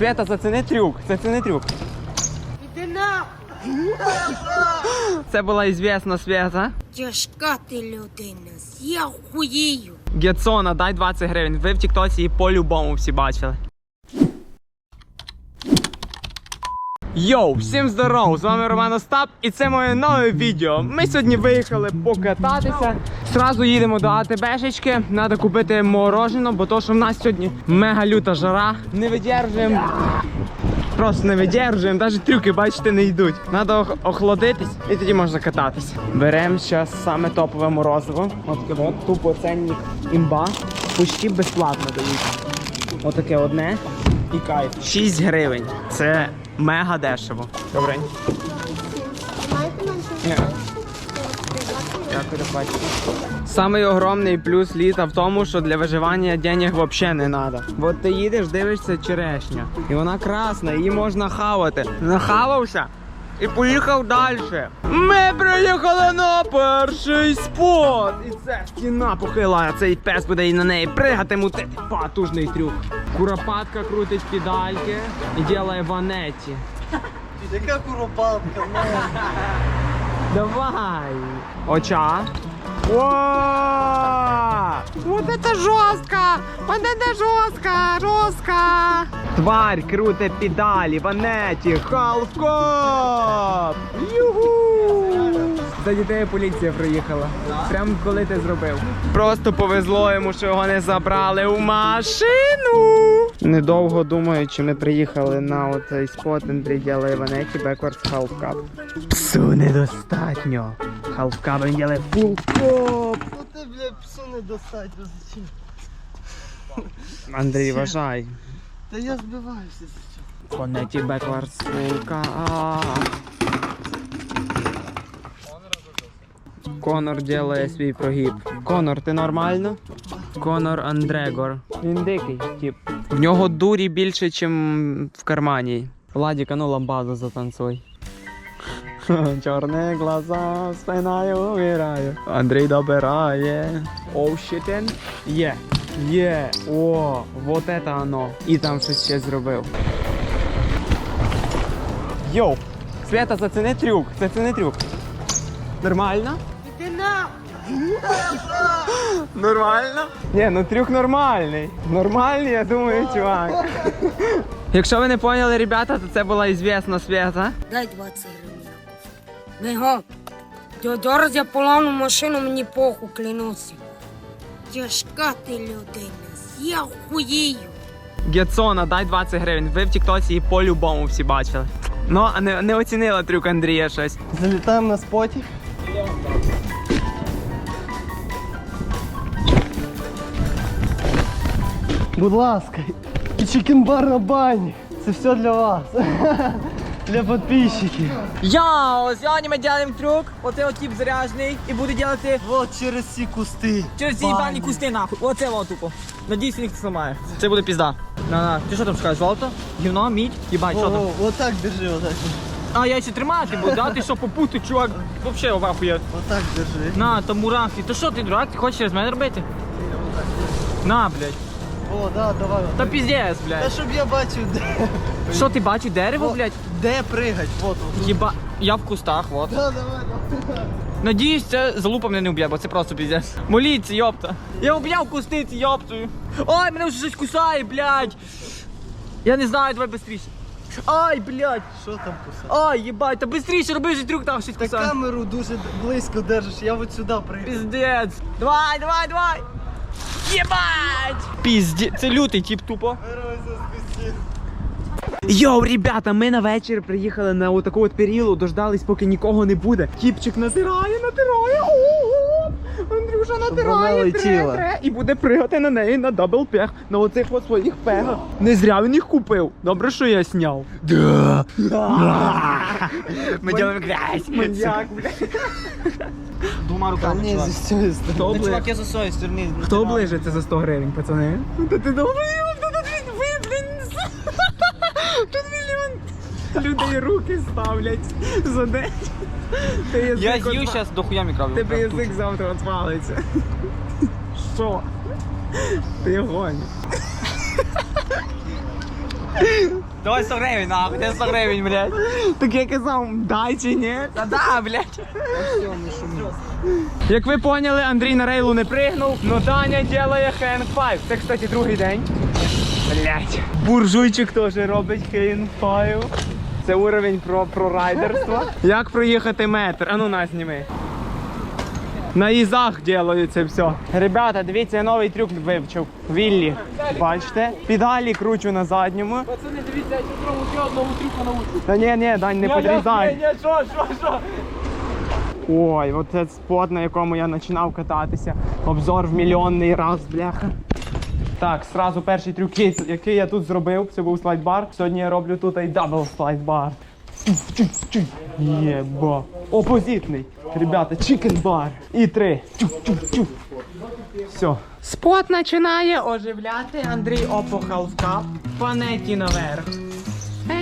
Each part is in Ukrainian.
Свята, зацени трюк, зацени трюк. Іди нахуй! Це була ізвісна Свята. Тяжка ти людина, я хуєю. Гетсона, дай 20 гривень. Ви в Тіктоці її по-любому всі бачили. Йоу, всім здоров! З вами Роман Остап і це моє нове відео. Ми сьогодні виїхали покататися. Сразу їдемо до АТБшечки. Треба купити мороженое, бо то, що в нас сьогодні мега люта жара. Не видержуємо. Просто не видержуємо, навіть трюки, бачите, не йдуть. Треба охолодитись і тоді можна кататись. Беремо зараз саме топове морозиво. От таке от, тупо ценник імба. Почти безплатно дають. Отаке одне і кайф. 6 гривень. Це мега дешево. Добре. Ні. Дякую. Самий огромний плюс літа в тому, що для виживання денег взагалі не треба. От ти їдеш, дивишся черешня. І вона красна, її можна хавати. Нахавався і поїхав далі. Ми приїхали на перший спот. І це стіна похила, цей пес буде і на неї пригати мути. Потужний трюк. Куропатка крутить педальки і робить ванеті. Яка куропатка, Давай. Оча. О! Вот это жестко! Вот это жестко! Жестко! Тварь круте педалі, ванеті, халфкоп! Югу! За дітей поліція приїхала. Прям коли ти зробив. Просто повезло йому, що його не забрали у машину. Недовго думаючи, ми приїхали на оцей спот Андрій ділає ванеті Backwards Half Псу недостатньо. Він ділає full cup. Ну ти, бля, псу не достать, зачем? Андрій, вважай. Та я збиваюся зачем. Ванеті Backwards full Конор ділає свій прогиб. Конор, ти нормально? Конор Андрегор. Він дикий, тип. В нього дурі більше, ніж в кармані. Владіка, ну ламбаду затанцуй. Чорні глаза, спинаю, вираю. Андрій добирає. Оу, щитен. Є. Є. О, вот это оно. І там щось ще зробив. Йоу. Свята, зацени трюк. Зацени трюк. Нормально? Нормально? Ні, ну трюк нормальний. Нормальний, я думаю, чувак. Якщо ви не поняли, ребята, то це була ізвісна свята. Дай 20 гривень. Бігом. Зараз я поламу машину, мені похуй клянуся. Тяжка ти людина, я хуєю. Гетсона, дай 20 гривень. Ви в Тіктоці її по-любому всі бачили. Ну, а не, не оцінила трюк Андрія щось. Залітаємо на споті. Будь ласка, чекінбар на бані. Це все для вас. Для підписчиків. Йоу, сьогодні ми робимо трюк. Оце от тип заряжений і буде робити Вот через ці кусти. через ці Бані. кусти нахуй. Оце от тупо. Надіюсь, ніхто не зламає. Це буде пізда. На, на. Ти що там шукаєш? Золото? Гівно, мідь? Їбать, що там? О, отак держи, отак. А, я ще тримати буду, да? Ти що попути, чувак? Вообще овахує. Отак держи. На, там мурахи. Ти що, ти дурак? Ти хочеш через мене робити? На, блядь. О, да, давай. Та піздець, Та блядь. щоб я бачив, де. Що ти бачиш дерево, О, блядь? Де пригать? Вот. от. Єба. Я в кустах, вот. Да, давай, давай. Надіюсь, це залупа мене не вб'є, бо це просто піздець. Моліться, йопта. Я обняв кусти ці йоптою. Ой, мене вже щось кусає, блядь. Я не знаю, давай швидше. Ай, блядь. Що там кусати? Ай, їбать, та швидше роби вже трюк там щось Та кусає. камеру дуже близько держиш, я от сюди пригаю. Піздець. Давай, давай, давай. Єбать. Пізді. Це лютий тип тупо. Йоу, ребята, ми на вечір приїхали на отаку от перілу, дождались, поки нікого не буде. Кіпчик натирає, натирає. Ого! Вона натирає тре, тре, і буде пригати на неї на дабл пех, на оцих от своїх пегах. Не зря він їх купив. Добре, що я сняв. Да. Ми робимо грязь. Маньяк, блядь. Двома руками, ні, чувак. цієї сторони. Хто, Ну, бли... чувак, я за сторони. Хто ближиться за 100 гривень, пацани? Та ти добрий, тут. Тут мільйон людей руки ставлять за день. Я з'їв зараз до хуя мікробів. Тебе язик завтра отвалиться. Що? Ти гонь. Давай 100 гривень, нахуй, де 100 гривень, блядь. Так я казав, дай чи ні? Та да, блядь. Як ви поняли, Андрій на рейлу не пригнув, но Даня ділає хенд-5. Це, кстати, другий день. Блять. Буржуйчик теж робить хенд-5. Це уровень про, про райдерство. Як проїхати метр? А ну нас зніми. На ізах ділають це все. Ребята, дивіться, я новий трюк вивчив. Віллі. Бачите? Педалі кручу на задньому. Пацани, дивіться, я зробив ще одного трюку научу. Та ні, ні, Дань, не подрізай. Ні, що, що, що? Ой, от це спот, на якому я починав кататися. Обзор в мільйонний раз, бляха. Так, сразу перший трюк, який- я тут зробив, це був слайдбар. Сьогодні я роблю тут і дабл слайдбар. Єба. Опозитний. Ребята, чикен бар. І три. Чух-чух-чух. Все. Спот починає оживляти. Андрій опухав в кап. Панеті наверх.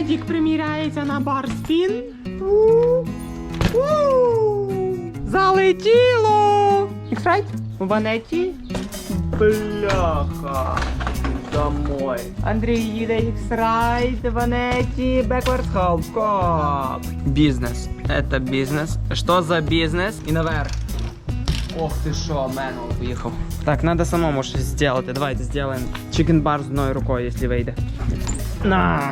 Едік приміряється на бар спін. Залетіло! Іксрайт? У ванеті? Бляха. Домой. Андрій їде іксрайт, ванеті, backwards half cup. Бізнес. Это бізнес. Що за бізнес? І наверх. Ох ти що, мену поїхав. Так, надо самому щось зробити. Давайте зробимо чикен бар з одною рукою, якщо вийде. На.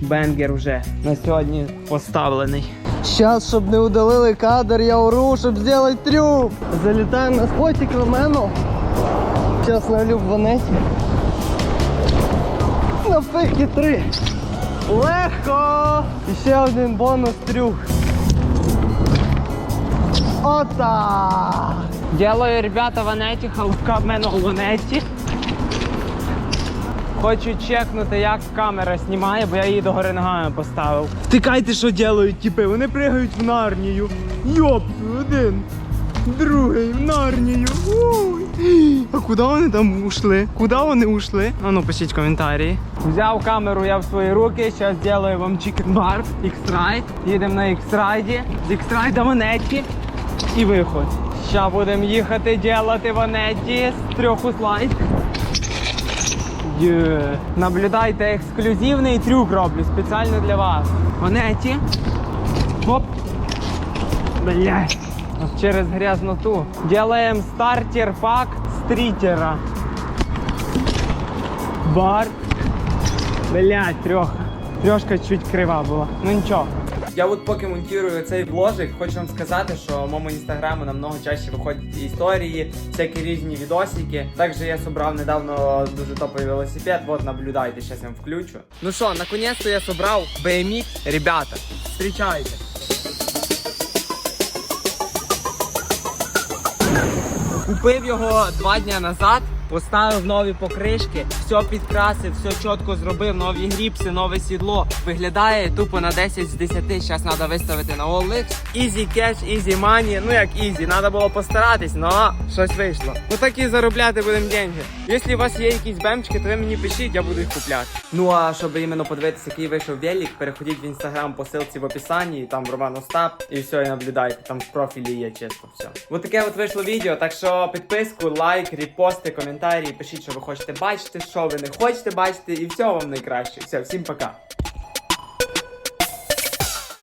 Бенгер вже на сьогодні поставлений. Сейчас, щоб не удалили кадр, я ору, щоб зробити трюк. Залітаємо на спотик Ромену. Зараз налю в ванеті. На пикі три. Легко! І ще один бонус трюк. Отак! Дякую, ребята, ванеті, халфка в мене у ванеті. Хочу чекнути, як камера знімає, бо я її догори ногами поставив. Тикайте, що ділають тіпи, вони пригають в нарнію. Йоп, один, другий в нарнію. Ой. Куди вони там ушли? Куди вони ушли? А ну пишіть коментарі. Взяв камеру я в свої руки, зараз зроблю вам чикен бар, X-Ride. Їдемо на X-Ride, з X-Ride ванеті і виход. Ща будемо їхати ділати ванеті з трьох слайд. Є. Наблюдайте, ексклюзивний трюк роблю спеціально для вас. Ванеті. Хоп. Блять. Через грязноту. Делаем стартер пак стрітера. Бар. Блять, трьох. Трьошка чуть крива була. Ну нічого. Я от поки монтую цей вложик, хочу вам сказати, що в моєму інстаграму намного чаще виходять історії, всякі різні відосики. Також я собрав недавно дуже топовий велосипед. Вот наблюдайте, зараз я вам включу. Ну що, наконец-то я собрав BMX. Ребята, встречайте. Купив його два дні назад, поставив нові покришки, все підкрасив, все чітко зробив, нові гріпси, нове сідло. Виглядає тупо на 10 з 10. Зараз треба виставити на OLX. Easy cash, easy money. Ну як easy, треба було постаратись, але щось вийшло. Ну так і заробляти будемо деньги. Якщо у вас є якісь бемчики, то ви мені пишіть, я буду їх купляти. Ну а щоб іменно подивитися, який вийшов велик, переходіть в інстаграм по ссылці в описанні, там Роман Остап, і все, і наблюдайте, там в профілі є чисто все. Ось таке от вийшло відео, так що підписку, лайк, репости, коментарі, пишіть, що ви хочете бачити, що ви не хочете бачити, і всього вам найкраще. Все, всім пока.